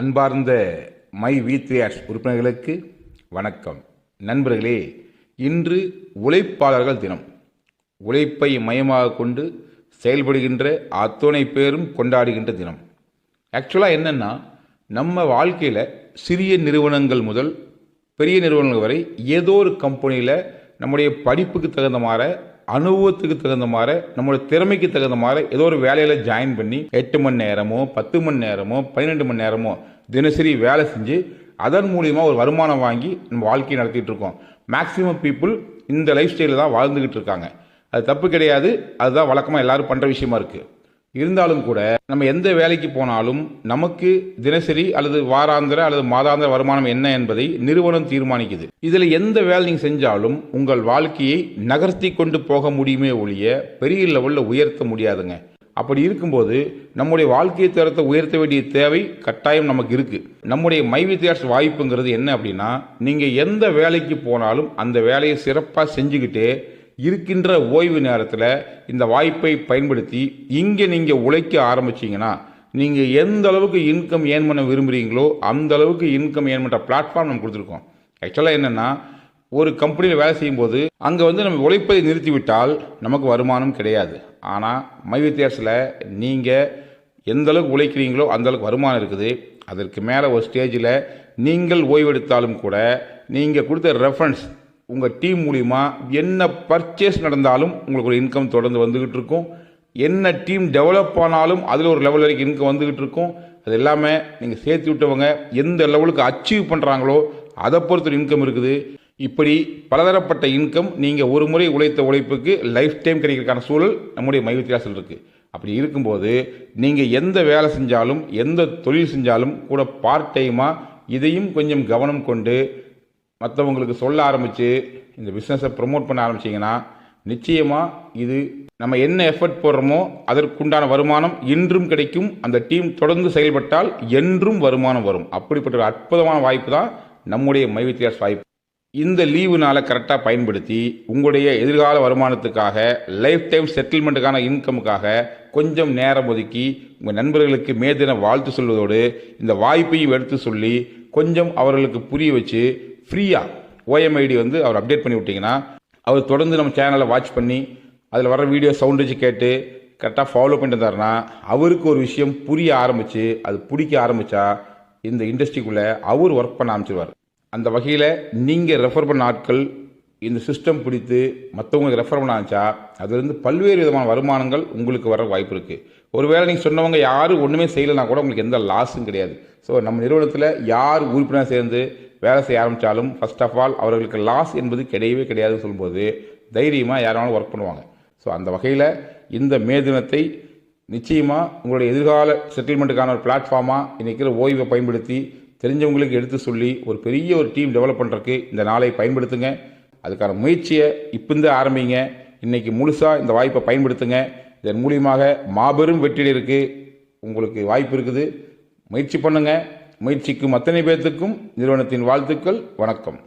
அன்பார்ந்த my we உறுப்பினர்களுக்கு வணக்கம். நண்பர்களே இன்று உழைப்பாளர்கள் தினம். உழைப்பை மையமாக கொண்டு செயல்படுகின்ற அத்துணை பேரும் கொண்டாடுகின்ற தினம். ஆக்சுவலாக என்னென்னா நம்ம வாழ்க்கையில் சிறிய நிறுவனங்கள் முதல் பெரிய நிறுவனங்கள் வரை ஏதோ ஒரு கம்பெனியில் நம்முடைய படிப்புக்கு தகுந்த மாதிரி அனுபவத்துக்கு தகுந்த மாதிரி நம்மளோட திறமைக்கு தகுந்த மாதிரி ஏதோ ஒரு வேலையில் ஜாயின் பண்ணி எட்டு மணி நேரமோ பத்து மணி நேரமோ பன்னெண்டு மணி நேரமோ தினசரி வேலை செஞ்சு அதன் மூலியமாக ஒரு வருமானம் வாங்கி நம்ம வாழ்க்கையை நடத்திட்டு இருக்கோம். மேக்ஸிமம் பீப்புள் இந்த லைஃப் ஸ்டைலில் தான் வாழ்ந்துக்கிட்டு இருக்காங்க. அது தப்பு கிடையாது. அதுதான் வழக்கமாக எல்லாரும் பண்ணுற விஷயமா இருக்குது இருந்தாலும் கூட நம்ம எந்த வேலைக்கு போனாலும் நமக்கு தினசரி அல்லது வாராந்திர அல்லது மாதாந்திர வருமானம் என்ன என்பதை நிறுவனம் தீர்மானிக்குது. இதில் எந்த வேலை நீங்கள் செஞ்சாலும் உங்கள் வாழ்க்கையை நகர்த்தி கொண்டு போக முடியுமே ஒழிய பெரிய லெவலில் உயர்த்த முடியாதுங்க. அப்படி இருக்கும்போது நம்முடைய வாழ்க்கை தரத்தை உயர்த்த வேண்டிய தேவை கட்டாயம் நமக்கு இருக்குது நம்முடைய மை வித்தியாச வாய்ப்புங்கிறது என்ன அப்படின்னா நீங்கள் எந்த வேலைக்கு போனாலும் அந்த வேலையை சிறப்பாக செஞ்சுக்கிட்டே இருக்கின்ற ஓய்வு நேரத்தில் இந்த வாய்ப்பை பயன்படுத்தி இங்கே நீங்கள் உழைக்க ஆரம்பிச்சீங்கன்னா நீங்கள் எந்த அளவுக்கு இன்கம் ஏர்ன் பண்ண விரும்புகிறீங்களோ அந்த அளவுக்கு இன்கம் ஏர்ன் பண்ணுற பிளாட்ஃபார்ம் நம்ம கொடுத்துருக்கோம். ஆக்சுவலாக என்னென்னா ஒரு கம்பெனியில் வேலை செய்யும்போது அங்கே வந்து நம்ம உழைப்பதை நிறுத்திவிட்டால் நமக்கு வருமானம் கிடையாது. ஆனால் மை வித்தியாசத்தில் நீங்கள் எந்த அளவுக்கு உழைக்கிறீங்களோ அந்த அளவுக்கு வருமானம் இருக்குது. அதற்கு மேலே ஒரு ஸ்டேஜில் நீங்கள் ஓய்வெடுத்தாலும் கூட நீங்கள் கொடுத்த ரெஃபரன்ஸ் உங்கள் டீம் மூலிமா என்ன பர்ச்சேஸ் நடந்தாலும் உங்களுக்கு ஒரு இன்கம் தொடர்ந்து வந்துக்கிட்டு இருக்கும். என்ன டீம் டெவலப் ஆனாலும் அதில் ஒரு லெவல் வரைக்கும் இன்கம் வந்துக்கிட்டு இருக்கும். அது எல்லாமே நீங்கள் சேர்த்து விட்டவங்க எந்த லெவலுக்கு அச்சீவ் பண்ணுறாங்களோ அதை பொறுத்த ஒரு இன்கம் இருக்குது. இப்படி பலதரப்பட்ட இன்கம் நீங்கள் ஒரு முறை உழைத்த உழைப்புக்கு லைஃப் டைம் கிடைக்கிறதுக்கான சூழல் நம்முடைய மைவித்தியாசல் இருக்குது அப்படி இருக்கும்போது நீங்கள் எந்த வேலை செஞ்சாலும் எந்த தொழில் செஞ்சாலும் கூட பார்ட் டைமாக இதையும் கொஞ்சம் கவனம் கொண்டு மற்றவங்களுக்கு சொல்ல ஆரம்பித்து இந்த பிஸ்னஸை ப்ரொமோட் பண்ண ஆரம்பிச்சிங்கன்னா நிச்சயமாக இது நம்ம என்ன எஃபர்ட் போடுறோமோ அதற்குண்டான வருமானம் இன்றும் கிடைக்கும். அந்த டீம் தொடர்ந்து செயல்பட்டால் என்றும் வருமானம் வரும். அப்படிப்பட்ட ஒரு அற்புதமான வாய்ப்பு தான் நம்முடைய மைவித்தியாஸ் வாய்ப்பு. இந்த லீவு நாளை கரெக்டாக பயன்படுத்தி உங்களுடைய எதிர்கால வருமானத்துக்காக லைஃப் டைம் செட்டில்மெண்ட்டுக்கான இன்கமுக்காக கொஞ்சம் நேரம் ஒதுக்கி உங்கள் நண்பர்களுக்கு மேதின வாழ்த்து சொல்வதோடு இந்த வாய்ப்பையும் எடுத்து சொல்லி கொஞ்சம் அவர்களுக்கு புரிய வச்சு ஃப்ரீயாக ஓஎம்ஐடி வந்து அவர் அப்டேட் பண்ணி விட்டிங்கன்னா அவர் தொடர்ந்து நம்ம சேனலை வாட்ச் பண்ணி அதில் வர வீடியோ சவுண்ட் வச்சு கேட்டு கரெக்டாக ஃபாலோ பண்ணிட்டு இருந்தாருன்னா அவருக்கு ஒரு விஷயம் புரிய ஆரம்பித்து அது பிடிக்க ஆரம்பித்தா இந்த இண்டஸ்ட்ரிக்குள்ளே அவர் ஒர்க் பண்ண ஆரம்பிச்சிருவார். அந்த வகையில் நீங்கள் ரெஃபர் பண்ண ஆட்கள் இந்த சிஸ்டம் பிடித்து மற்றவங்களுக்கு ரெஃபர் பண்ண ஆச்சா அதுலேருந்து பல்வேறு விதமான வருமானங்கள் உங்களுக்கு வர வாய்ப்பு இருக்குது ஒருவேளை நீங்கள் சொன்னவங்க யாரும் ஒன்றுமே செய்யலைனா கூட உங்களுக்கு எந்த லாஸும் கிடையாது. ஸோ நம்ம நிறுவனத்தில் யார் உறுப்பினர் சேர்ந்து வேலை செய்ய ஆரம்பித்தாலும் ஃபர்ஸ்ட் ஆஃப் ஆல் அவர்களுக்கு லாஸ் என்பது கிடையவே கிடையாதுன்னு சொல்லும்போது தைரியமாக யாராலும் ஒர்க் பண்ணுவாங்க. ஸோ அந்த வகையில் இந்த மே தினத்தை நிச்சயமாக உங்களுடைய எதிர்கால செட்டில்மெண்ட்டுக்கான ஒரு பிளாட்ஃபார்மாக இன்றைக்கிற ஓய்வை பயன்படுத்தி தெரிஞ்சவங்களுக்கு எடுத்து சொல்லி ஒரு பெரிய ஒரு டீம் டெவலப் பண்ணுறதுக்கு இந்த நாளை பயன்படுத்துங்க. அதுக்கான முயற்சியை இப்போந்தே ஆரம்பிங்க. இன்றைக்கி முழுசாக இந்த வாய்ப்பை பயன்படுத்துங்க. இதன் மூலியமாக மாபெரும் வெற்றியருக்கு உங்களுக்கு வாய்ப்பு இருக்குது. முயற்சி பண்ணுங்கள் முயற்சிக்கும் அத்தனை பேர்த்துக்கும் நிறுவனத்தின் வாழ்த்துக்கள் வணக்கம்.